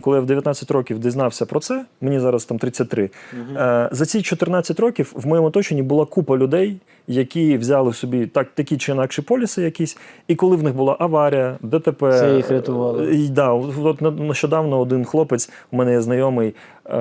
Коли я в 19 років дізнався про це, мені зараз там 33, е, за ці 14 років в моєму оточенні була купа людей, які взяли собі так, такі чи інакші поліси якісь, і коли в них була аварія, ДТП. Це їх рятувало. е, І, да, от нещодавно один хлопець, у мене є знайомий,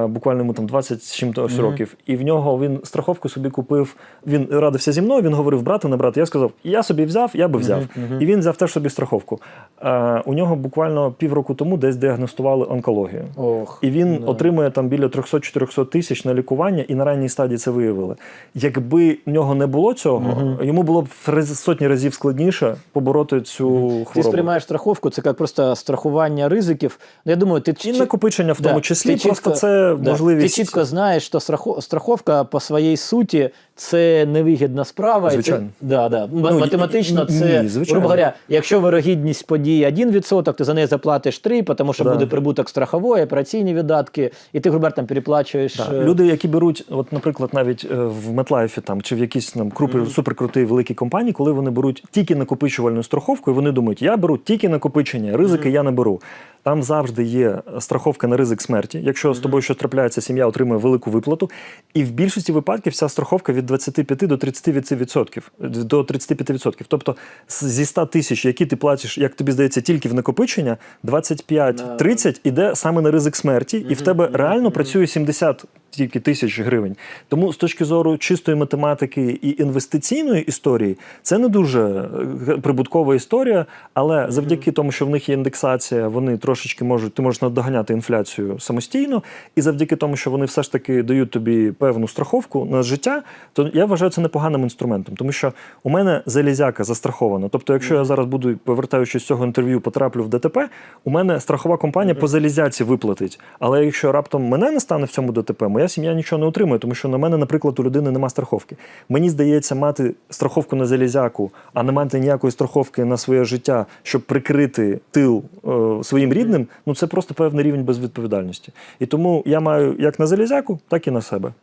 буквально йому там 20 з чимось років, і в нього він страховку собі купив. Він радився зі мною, він говорив, брати, не брати. Я сказав, я собі взяв, я би взяв. І він взяв теж собі страховку. Е, у нього буквально півроку тому десь діагностували онкологію. Ох, І він да. отримує там біля 300-400 тисяч на лікування, і на ранній стадії це виявили. Якби в нього не було цього, йому було б сотні разів складніше побороти цю Ти хворобу. сприймаєш страховку, це як просто страхування ризиків. Ну, я думаю, ти І накопичення в Да, тому числі, ти просто чітко- це да, можливість. Ти чітко знаєш, що страховка по своїй суті це невигідна справа. і Звичайно. Це, да, да. Ну, Математично, це, ні, звичайно. грубо говоря, якщо вирогідність події 1%, ти за неї заплатиш 3, тому що Да. буде прибуток страхової, операційні видатки, і ти, грубо говоря, там переплачуєш. Так. е, Люди, які беруть, от, наприклад, навіть е, в Метлайфі там чи в якійсь там крупи, суперкрутій великій компанії, коли вони беруть тільки накопичувальну страховку, і вони думають, я беру тільки накопичення, ризики я не беру. Там завжди є страховка на ризик смерті. Якщо з тобою щось трапляється, сім'я отримує велику виплату. І в більшості випадків ця страховка від 25 до 30%. До 35%. Тобто зі 100 тисяч, які ти платиш, як тобі здається, тільки в накопичення, 25-30 іде саме на ризик смерті, і в тебе реально працює 70 тільки тисяч гривень. Тому з точки зору чистої математики і інвестиційної історії, це не дуже е, прибуткова історія, але завдяки тому, що в них є індексація, вони трошечки можуть, ти можеш надоганяти інфляцію самостійно, і завдяки тому, що вони все ж таки дають тобі певну страховку на життя, то я вважаю це непоганим інструментом, тому що у мене залізяка застрахована. Тобто, якщо я зараз буду, повертаючись з цього інтерв'ю, потраплю в ДТП, у мене страхова компанія по залізяці виплатить. Але якщо раптом мене не стане в цьому ДТП, моя сім'я нічого не отримує, тому що на мене, наприклад, у людини нема страховки. Мені здається, мати страховку на залізяку, а не мати ніякої страховки на своє життя, щоб прикрити тил е, своїм рідним, ну це просто певний рівень безвідповідальності. І тому я маю як на залізяку, так і на себе.